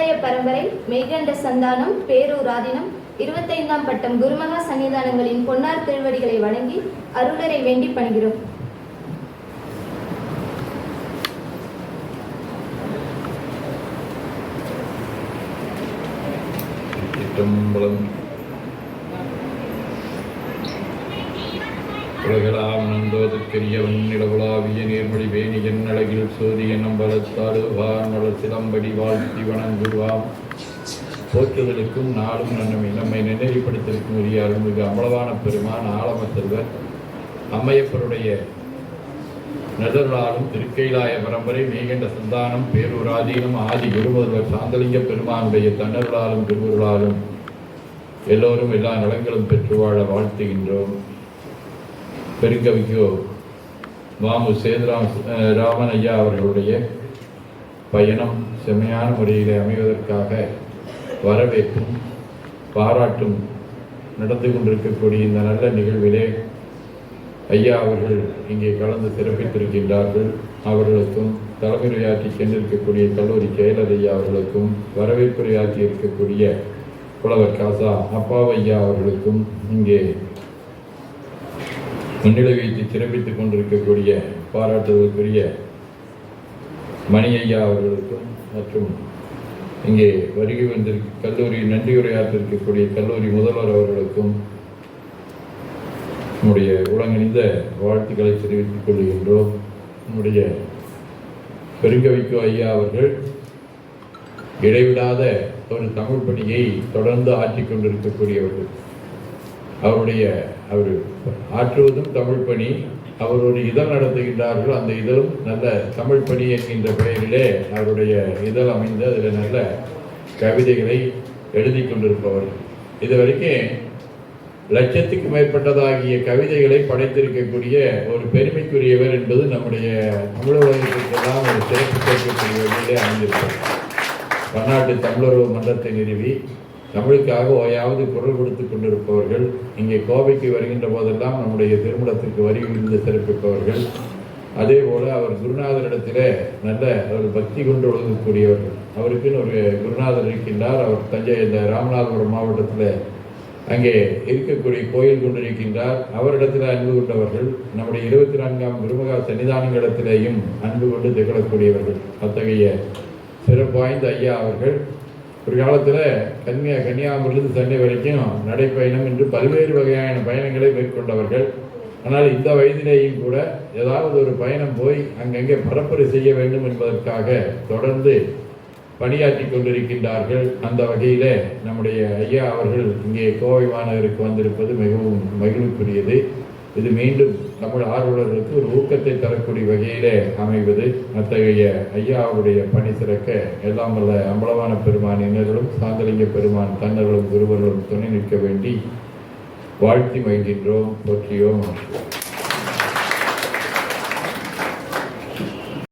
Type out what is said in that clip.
பரம்பரை மெய்கண்ட சந்தானம் பேரூர் இருபத்தைந்தாம் பட்டம் குருமகா சன்னிதானங்களின் பொன்னார் திருவடிகளை வணங்கி அருளரை வேண்டி பணிகிறோம். சிற்றம்பலம் உலகலாம் நந்தோதுக்கரியவன் நிலவுலாவிய நீர்மொழி வேணியன் அழகில் சோதியன் அம்பலத்தாடுவான் வள சிலம்படி வாழ்த்தி வணங்குவாம். போற்றுதலுக்கும் நாளும் நன்மை நம்மை நினைவுபடுத்தலுக்கும் உரிய அருள்மிகு அம்பலவான பெருமான் ஆலமத்தல்வர் அம்மையப்பருடைய நெதர்லாலும் திருக்கைலாய பரம்பரை மேகண்ட சந்தானம் பேரூராதீனம் ஆதி குருமுதல்வர் சாந்தலிங்க பெருமானுடைய தன்னருளாலும் திருவுருளாலும் எல்லோரும் எல்லா நலங்களும் பெற்று வாழ வாழ்த்துகின்றோம். பெருங்கவிக்கோ. வாமு சேதுராம் அஹ், ராமன் ஐயா அவர்களுடைய பயணம் செம்மையான முறையில் அமைவதற்காக வரவேற்பும் பாராட்டும் நடந்து கொண்டிருக்கக்கூடிய இந்த நல்ல நிகழ்விலே ஐயா அவர்கள் இங்கே கலந்து சிறப்பித்திருக்கின்றார்கள். அவர்களுக்கும் தலைமையுரையாற்றி சென்றிருக்கக்கூடிய கல்லூரி செயலர் ஐயா அவர்களுக்கும் வரவேற்புரையாற்றி இருக்கக்கூடிய புலவர் காசா அப்பாவையா அவர்களுக்கும் இங்கே முன்னிலை வைத்து சிறப்பித்துக் கொண்டிருக்கக்கூடிய பாராட்டுதலுக்குரிய மணி ஐயா அவர்களுக்கும் மற்றும் இங்கே வருகை வந்திருக்க கல்லூரி நன்றியுரையாற்றிருக்கக்கூடிய கல்லூரி முதல்வர் அவர்களுக்கும் நம்முடைய உலகணிந்த வாழ்த்துக்களை தெரிவித்துக் கொள்கின்றோம். நம்முடைய பெருங்கவிக்கு ஐயா அவர்கள் இடைவிடாத ஒரு தமிழ் பணியை தொடர்ந்து ஆற்றிக் கொண்டிருக்கக்கூடியவர்கள். அவருடைய அவர் ஆற்றுவதும் தமிழ் பணி. அவர் ஒரு இதழ் நடத்துகின்றார்கள். அந்த இதழும் நல்ல தமிழ் பணி என்கின்ற பெயரிலே அவருடைய இதழ் அமைந்து அதில் நல்ல கவிதைகளை எழுதி கொண்டிருப்பவர். இதுவரைக்கும் லட்சத்துக்கு மேற்பட்டதாகிய கவிதைகளை படைத்திருக்கக்கூடிய ஒரு பெருமைக்குரியவர் என்பது நம்முடைய தமிழ் ஒரு சிறப்பு சேர்க்கக்கூடிய வகையிலே அமைந்திருக்கிறார் பன்னாட்டு தமிழர்வு மன்றத்தை நிறுவி தமிழுக்காக ஓயாவது குரல் கொடுத்து கொண்டிருப்பவர்கள் இங்கே கோவைக்கு வருகின்ற போதெல்லாம் நம்முடைய திருமணத்திற்கு வரி வருகின்ற சிறப்பிப்பவர்கள். அதே போல் அவர் குருநாதரிடத்திலே நல்ல ஒரு பக்தி கொண்டு ஒழுங்கக்கூடியவர்கள். அவருக்குன்னு ஒரு குருநாதர் இருக்கின்றார் அவர் தஞ்சை இந்த ராமநாதபுரம் மாவட்டத்தில் அங்கே இருக்கக்கூடிய கோயில் கொண்டிருக்கின்றார். அவரிடத்தில் அன்பு கொண்டவர்கள் நம்முடைய இருபத்தி நான்காம் குருமகா சன்னிதானங்களிடத்திலேயும் அன்பு கொண்டு திகழக்கூடியவர்கள். அத்தகைய சிறப்பு வாய்ந்த ஐயா அவர்கள் ஒரு காலத்தில் கன்னியா கன்னியாகுமரிலிருந்து சென்னை வரைக்கும் நடைப்பயணம் என்று பல்வேறு வகையான பயணங்களை மேற்கொண்டவர்கள். ஆனால் இந்த வயதிலேயும் கூட ஏதாவது ஒரு பயணம் போய் அங்கங்கே பரப்புரை செய்ய வேண்டும் என்பதற்காக தொடர்ந்து பணியாற்றி கொண்டிருக்கின்றார்கள். அந்த வகையில் நம்முடைய ஐயா அவர்கள் இங்கே கோவை மாநகருக்கு வந்திருப்பது மிகவும் மகிழ்வுக்குரியது. இது மீண்டும் தமிழ் ஆர்வலர்களுக்கு ஒரு ஊக்கத்தை தரக்கூடிய வகையிலே அமைவது அத்தகைய ஐயாவுடைய பணி சிறக்க எல்லாம் வல்ல அம்பலவான பெருமான் இன்னர்களும் சாந்தலிங்க பெருமான் தன்னர்களும் குருவர்களும் துணை நிற்க வேண்டி வாழ்த்தி மகிழ்கின்றோம் போற்றியோம். ஆற்றுவோம்